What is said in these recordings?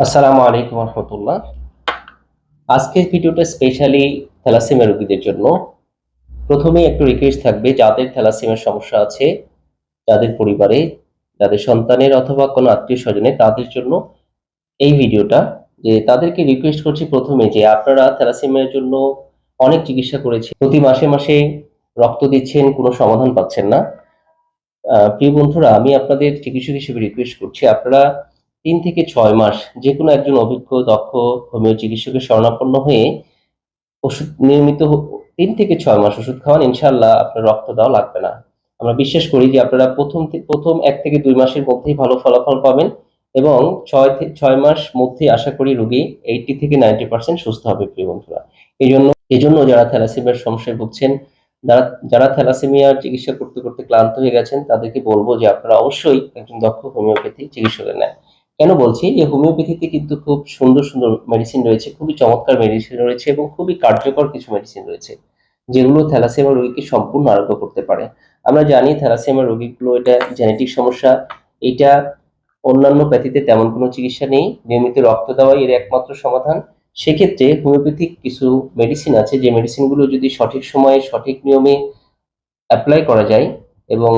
আসসালামু আলাইকুম রহমতুল্লাহ। আজকের ভিডিওটা স্পেশালি থ্যালাসেমিয়া রোগীদের জন্য। প্রথমে একটু রিকোয়েস্ট থাকবে, যাদের থ্যালাসেমিয়ার সমস্যা আছে, যাদের পরিবারে, যাদের সন্তানের অথবা কোনো আত্মীয় স্বজনে, তাদের জন্য এই ভিডিওটা, যে তাদেরকে রিকোয়েস্ট করছি প্রথমে যে আপনারা থ্যালাসেমিয়ার জন্য অনেক চিকিৎসা করেছে প্রতি মাসে মাসে রক্ত দিচ্ছেন, কোনো সমাধান পাচ্ছেন না। প্রিয় বন্ধুরা, আমি আপনাদের চিকিৎসক হিসেবে রিকোয়েস্ট করছি, আপনারা তিন থেকে ছয় মাস যে কোনো একজন অভিজ্ঞ, দক্ষ, হোমিও চিকিৎসকের শরণাপন্ন হয়ে ওষুধ নিয়মিত তিন থেকে ছয় মাস ওষুধ খাওয়ান ইনশাল্লাহ আপনার রক্ত দেওয়া লাগবে না। আমরা বিশ্বাস করি যে আপনারা প্রথম প্রথম এক থেকে দুই মাসের মধ্যেই ভালো ফলাফল পাবেন এবং ছয় ছয় মাস মধ্যে আশা করি রোগী এইটি থেকে নাইনটি পার্সেন্ট সুস্থ হবে, প্রিয় বন্ধুরা। এই জন্য এই জন্য যারা থ্যালাসেমিয়ার সমস্যায় ভুগছেন, যারা যারা থ্যালাসেমিয়ার চিকিৎসা করতে করতে ক্লান্ত হয়ে গেছেন, তাদেরকে বলব যে আপনারা অবশ্যই একজন দক্ষ হোমিওপ্যাথি চিকিৎসকের নেন। কেন বলছি? যে হোমিওপ্যাথিতে কিন্তু খুব সুন্দর সুন্দর মেডিসিন রয়েছে, খুবই চমৎকার মেডিসিন রয়েছে এবং খুবই কার্যকর কিছু মেডিসিন রয়েছে, যেগুলো থ্যালাসেমিয়া রোগীকে সম্পূর্ণ আরোগ্য করতে পারে। আমরা জানি থ্যালাসেমিয়া রোগীগুলো এটা জেনেটিক সমস্যা, এটা অন্যান্য প্যাথিতে তেমন কোনো চিকিৎসা নেই, নিয়মিত রক্ত দেওয়াই এর একমাত্র সমাধান। সেক্ষেত্রে হোমিওপ্যাথিক কিছু মেডিসিন আছে, যে মেডিসিনগুলো যদি সঠিক সময়ে, সঠিক নিয়মে অ্যাপ্লাই করা যায় এবং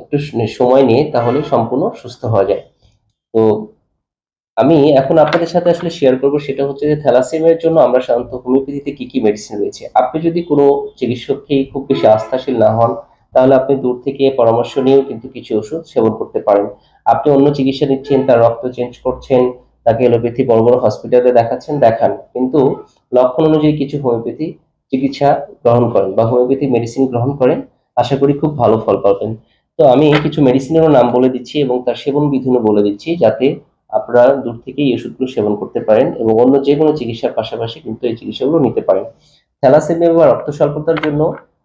একটু সময় নিয়ে তাহলে সম্পূর্ণ সুস্থ হওয়া যায়। তো আমি এখন আপনাদের সাথে আসলে শেয়ার করব সেটা হচ্ছে যে থ্যালাসেমিয়ার জন্য আমরা সাধারণত হোমিওপ্যাথিতে কি কি মেডিসিন রয়েছে। আপনি যদি কোনো চিকিৎসককেই খুব বেশি আস্থাশীল না হন, তাহলে আপনি দূর থেকে পরামর্শ নিয়েও কিন্তু কিছু ওষুধ সেবন করতে পারেন। আপনি অন্য চিকিৎসা নিচ্ছেন, তার রক্ত চেঞ্জ করছেন, তাকে এলোপ্যাথি বড় বড় হসপিটালে দেখাচ্ছেন, দেখান। কিন্তু লক্ষণ অনুযায়ী কিছু হোমিওপ্যাথি চিকিৎসা গ্রহণ করেন বা হোমিওপ্যাথি মেডিসিন গ্রহণ করেন, আশা করি খুব ভালো ফল পাবেন। তো আমি কিছু মেডিসিনেরও নাম বলে দিচ্ছি এবং তার সেবন বিধিও বলে দিচ্ছি যাতে আপনারা দূর থেকেই এই ওষুধগুলো সেবন করতে পারেন এবং অন্য যে কোনো চিকিৎসার পাশাপাশি কিন্তু এই চিকিৎসাগুলো নিতে পারেন। থ্যালাসেমিয়া বা রক্ত স্বল্পতার জন্য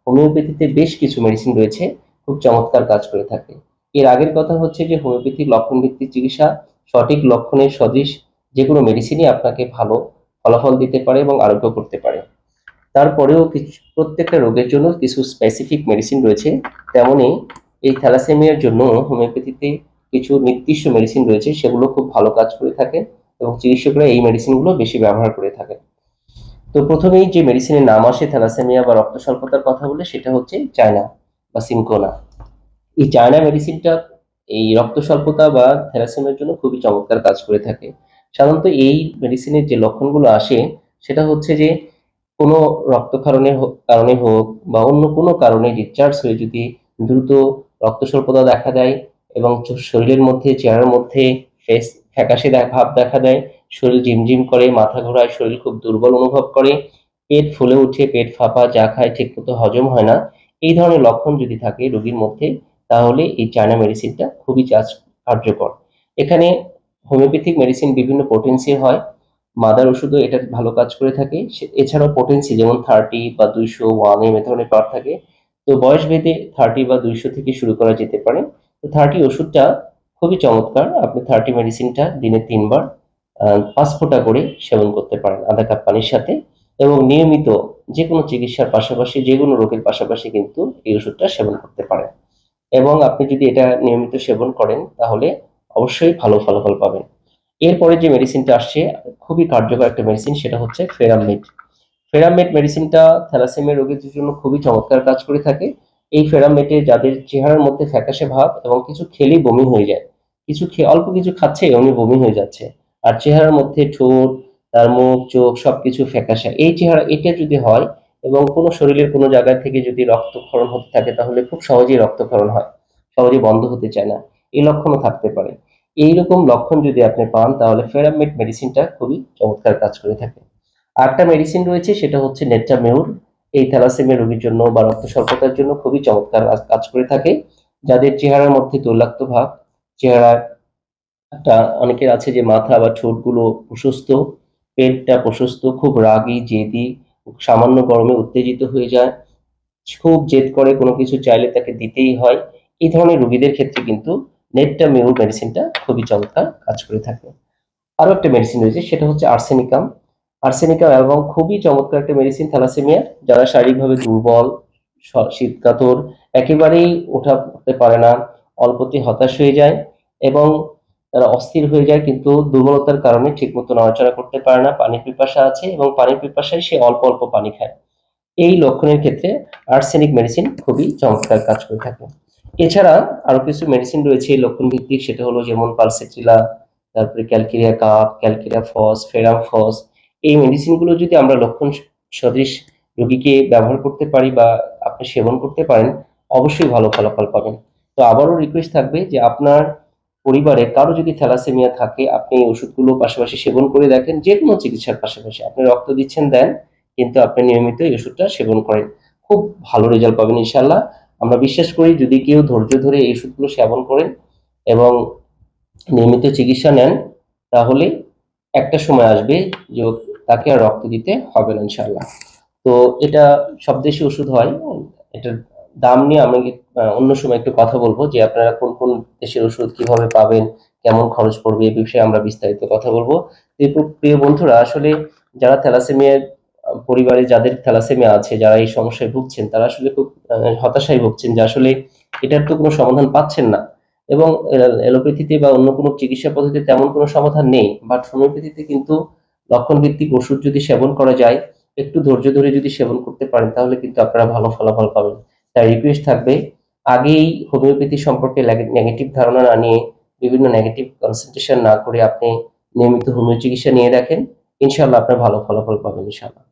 হোমিওপ্যাথিতে বেশ কিছু মেডিসিন রয়েছে, খুব চমৎকার কাজ করে থাকে। এর আগের কথা হচ্ছে যে হোমিওপ্যাথিক লক্ষণ ভিত্তিক চিকিৎসা সঠিক লক্ষণের সদৃশ যে কোনো মেডিসিনই আপনাকে ভালো ফলাফল দিতে পারে এবং আরোগ্য করতে পারে। তারপরেও কিছু, প্রত্যেকটা রোগের জন্য কিছু স্পেসিফিক মেডিসিন রয়েছে। তেমনি এই থ্যালাসেমিয়ার জন্য হোমিওপ্যাথিতে কিছু নির্দিষ্ট মেডিসিন রয়েছে, সেগুলো খুব ভালো কাজ করে থাকে এবং চিকিৎসকরা এই মেডিসিনগুলো বেশি ব্যবহার করে থাকে। তো প্রথমেই যে মেডিসিনের নাম আসে থ্যালাসেমিয়া বা রক্ত স্বল্পতার কথা বলে, সেটা হচ্ছে চায়না বা সিনকোনা এই চায়না মেডিসিনটা এই রক্ত স্বল্পতা বা থ্যালাসেমিয়ার জন্য খুবই চমৎকার কাজ করে থাকে। সাধারণত এই মেডিসিনের যে লক্ষণগুলো আসে, সেটা হচ্ছে যে কোনো রক্তক্ষরণের কারণে হোক বা অন্য কোনো কারণে ডিসচার্জ হয়ে যদি দ্রুত রক্ত স্বল্পতা দেখা দেয় এবং শরীরের মধ্যে, চেহারার মধ্যে ফেস ফ্যাকাশে ভাব দেখা দেয়। শরীর ঝিমঝিম করে, মাথা ঘোরায়, শরীর খুব দুর্বল অনুভব করে। পেট ফুলে উঠে পেট ফাঁপা, যা খায় ঠিকমতো হজম হয় না। এই ধরনের লক্ষণ যদি থাকে রোগীর মধ্যে, তাহলে এই চায়না মেডিসিনটা খুবই চার্জ- কার্যকর। এখানে হোমিওপ্যাথিক মেডিসিন বিভিন্ন পোটেন্সি হয়। মাদার ওষুধও এটা ভালো কাজ করে থাকে। এছাড়াও পোটেন্সি যেমন থার্টি বা দুইশো ওয়ান এম এ ধরনের পার থাকে। তো বয়স ভেদে থার্টি বা দুইশো থেকে শুরু করা যেতে পারে। তো থার্টি ওষুধটা খুবই চমৎকার। আপনি থার্টি মেডিসিনটা দিনে তিনবার পাঁচ ফোঁটা করে সেবন করতে পারেন আধা কাপ পানির সাথে এবং নিয়মিত যে কোনো চিকিৎসার পাশাপাশি যে কোনো রোগের পাশাপাশি কিন্তু এই ওষুধটা সেবন করতে পারেন। এবং আপনি যদি এটা নিয়মিত সেবন করেন তাহলে অবশ্যই ভালো ফলাফল পাবেন। এরপরে যে মেডিসিনটা আসছে, খুবই কার্যকর একটা মেডিসিন সেটা হচ্ছে ফেরামেট ফেরামেট মেডিসিনটা থ্যালাসেমিয়া রোগীদের জন্য খুবই চমৎকার কাজ করে থাকে। এই ফেরামেটে যাদের চেহারার মধ্যে ফ্যাকাশে ভাব এবং কিছু খেলেই বমি হয়ে যায়। কিছু খেয়ে, অল্প কিছু খাচ্ছে এমনি বমি হয়ে যাচ্ছে। আর চেহারার মধ্যে ঠোঁট, তার মুখ, চোখ সবকিছু ফ্যাকাশে। এই চেহারা, এটা যদি হয় এবং কোনো শরীরের কোনো জায়গা থেকে যদি রক্তক্ষরণ হতে থাকে, তাহলে খুব সহজেই রক্তক্ষরণ হয়। সহজেই বন্ধ হতে চায় না। এই লক্ষণও থাকতে পারে। এইরকম লক্ষণ যদি আপনি পান, তাহলে ফেরামেট মেডিসিনটা খুবই চমৎকার কাজ করে থাকে। আরেকটা মেডিসিন রয়েছে, সেটা হচ্ছে নেট্রামেউর এই থ্যালাসেমিয়া রোগীর জন্য বা রক্ত স্বল্পতার জন্য খুবই চমৎকার কাজ- করে থাকে। যাদের চেহারার মধ্যে তৈলাক্ত ভাব, চেহারা একটা অনেকের আছে যে মাথা বা ঠোঁটগুলো প্রশস্ত, পেটটা প্রশস্ত, খুব রাগী, জেদি, সামান্য গরমে উত্তেজিত হয়ে যায়, খুব জেদ করে কোনো কিছু চাইলে তাকে দিতেই হয়। এই ধরনের রোগীদের ক্ষেত্রে কিন্তু নেটটা নেট্টামিউর মেডিসিনটা খুবই চমৎকার কাজ করে থাকে। আরও একটা মেডিসিন রয়েছে, সেটা হচ্ছে আর্সেনিকাম আর্সেনিকাম এবং খুবই চমৎকার একটা মেডিসিন থ্যালাসেমিয়া যারা শারীরিকভাবে দুর্বল শীতকাতর, একেবারেই উঠতে পারে না, অল্পতে হতাশ হয়ে যায় এবং তারা অস্থির হয়ে যায় কিন্তু দুর্বলতার কারণে ঠিকমতো নড়াচড়া করতে পারে না পানির পিপাসা আছে এবং পানির পিপাসায় সে অল্প অল্প পানি খায়। এই লক্ষণের ক্ষেত্রে আর্সেনিক মেডিসিন খুবই চমৎকার কাজ করে থাকে। এছাড়া আরও কিছু মেডিসিন রয়েছে এই লক্ষণ ভিত্তিক সেটা হলো যেমন পালসেট্রিলা তারপরে ক্যালকিরিয়া কাপ, ক্যালকিরিয়া ফস, ফেরাম ফস এই মেডিসিনগুলো যদি আমরা লক্ষণ সদৃশ রোগীকে ব্যবহার করতে পারি বা আপনি সেবন করতে পারেন, অবশ্যই ভালো ফলাফল পাবেন। তো আবারও রিকোয়েস্ট থাকবে যে আপনার পরিবারে কারও যদি থ্যালাসেমিয়া থাকে, আপনি এই ওষুধগুলো পাশাপাশি সেবন করে দেখেন, যে কোনো চিকিৎসার পাশাপাশি। আপনি রক্ত দিচ্ছেন, দেন কিন্তু আপনি নিয়মিত এই ওষুধটা সেবন করেন। খুব ভালো রেজাল্ট পাবেন ইনশাল্লাহ আমরা বিশ্বাস করি যদি কেউ ধৈর্য ধরে এই ওষুধগুলো সেবন করেন এবং নিয়মিত চিকিৎসা নেন, তাহলে একটা সময় আসবে যে তাকে আর রক্ত দিতে হবে না ইনশাল্লাহ তো এটা সব দেশে ওষুধ হয়। এটার দাম নিয়ে আমি অন্য সময় একটু কথা বলব যে আপনারা কোন কোন দেশের ওষুধ কীভাবে পাবেন, কেমন খরচ পড়বে এই বিষয়ে আমরা বিস্তারিত কথা বলব। প্রিয় বন্ধুরা, আসলে যারা থ্যালাসেমিয়া পরিবারে যাদের থ্যালাসেমিয়া আছে, যারা এই সমস্যায় ভুগছেন, তারা আসলে খুব হতাশায় ভুগছেন যে আসলে এটার তো কোনো সমাধান পাচ্ছেন না। এবং এলোপ্যাথিতে বা অন্য কোনো চিকিৎসা পদ্ধতিতে তেমন কোনো সমাধান নেই। বাট হোমিওপ্যাথিতে কিন্তু লক্ষণ ভিত্তিক ওষুধ যদি সেবন করা যায়, একটু ধৈর্য ধরে যদি সেবন করতে পারেন, তাহলে কিন্তু আপনারা ভালো ফলাফল পাবেন। তাই রিকোয়েস্ট থাকবে, আগেই হোমিওপ্যাথি সম্পর্কে নেগেটিভ ধারণা না নিয়ে, বিভিন্ন নেগেটিভ কনসেন্ট্রেশন না করে আপনি নিয়মিত হোমিও চিকিৎসা নিয়ে রাখেন ইনশাল্লাহ আপনার ভালো ফলাফল পাবেন ইনশাল্লাহ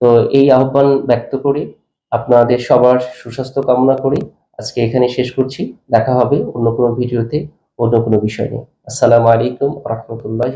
তো এই আহ্বান ব্যক্ত করে আপনাদের সবার সুস্বাস্থ্য কামনা করে আজকে এখানে শেষ করছি। দেখা হবে অন্য কোনো ভিডিওতে, অন্য কোনো বিষয় নিয়ে। আসসালামু আলাইকুম রহমতুল্লাহ